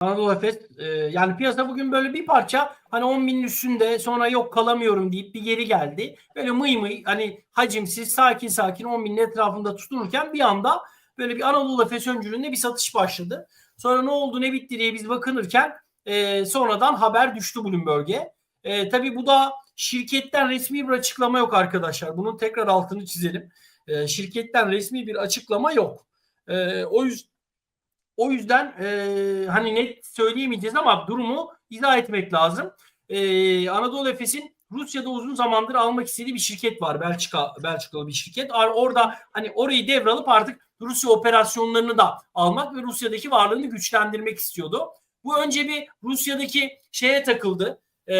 Anadolu Efes e, yani piyasa bugün böyle bir parça hani 10 binin üstünde sonra yok kalamıyorum deyip bir geri geldi. Böyle mıy mıy hani hacimsiz sakin sakin 10 binin etrafında tutunurken bir anda böyle bir Anadolu Efes öncülüğünde bir satış başladı. Sonra ne oldu ne bitti diye biz bakınırken e, sonradan haber düştü Bloomberg'e. E, tabii bu da şirketten resmi bir açıklama yok arkadaşlar. Bunun tekrar altını çizelim. E, şirketten resmi bir açıklama yok. E, o yüzden o yüzden e, hani net söyleyemeyeceğiz ama durumu izah etmek lazım. E, Anadolu Efes'in Rusya'da uzun zamandır almak istediği bir şirket var. Belçika Belçikalı bir şirket. Orada hani orayı devralıp artık Rusya operasyonlarını da almak ve Rusya'daki varlığını güçlendirmek istiyordu. Bu önce bir Rusya'daki şeye takıldı. E,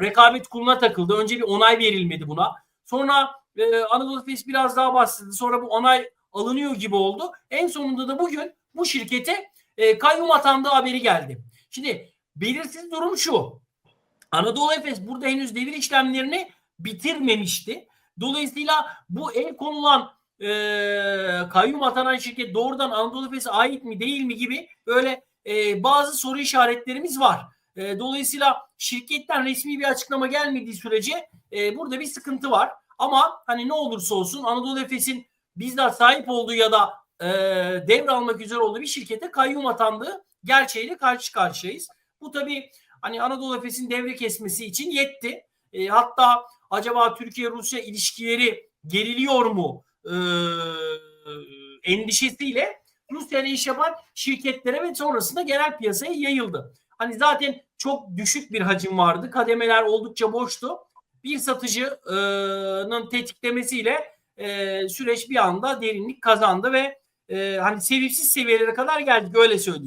rekabet kuruluna takıldı. Önce bir onay verilmedi buna. Sonra e, Anadolu Efes biraz daha bastırdı. Sonra bu onay alınıyor gibi oldu. En sonunda da bugün bu şirkete e, kayyum atandığı haberi geldi. Şimdi belirsiz durum şu. Anadolu Efes burada henüz devir işlemlerini bitirmemişti. Dolayısıyla bu el konulan e, kayyum atanan şirket doğrudan Anadolu Efes'e ait mi değil mi gibi böyle e, bazı soru işaretlerimiz var. E, dolayısıyla şirketten resmi bir açıklama gelmediği sürece e, burada bir sıkıntı var. Ama hani ne olursa olsun Anadolu Efes'in bizzat sahip olduğu ya da e, devralmak üzere olduğu bir şirkete kayyum atandığı gerçeğiyle karşı karşıyayız. Bu tabii hani Anadolu Efes'in devre kesmesi için yetti. E, hatta acaba Türkiye-Rusya ilişkileri geriliyor mu e, endişesiyle Rusya'yla iş yapan şirketlere ve sonrasında genel piyasaya yayıldı. Hani zaten çok düşük bir hacim vardı. Kademeler oldukça boştu. Bir satıcının tetiklemesiyle e, süreç bir anda derinlik kazandı ve e, hani sevimsiz seviyelere kadar geldik öyle söyleyeyim.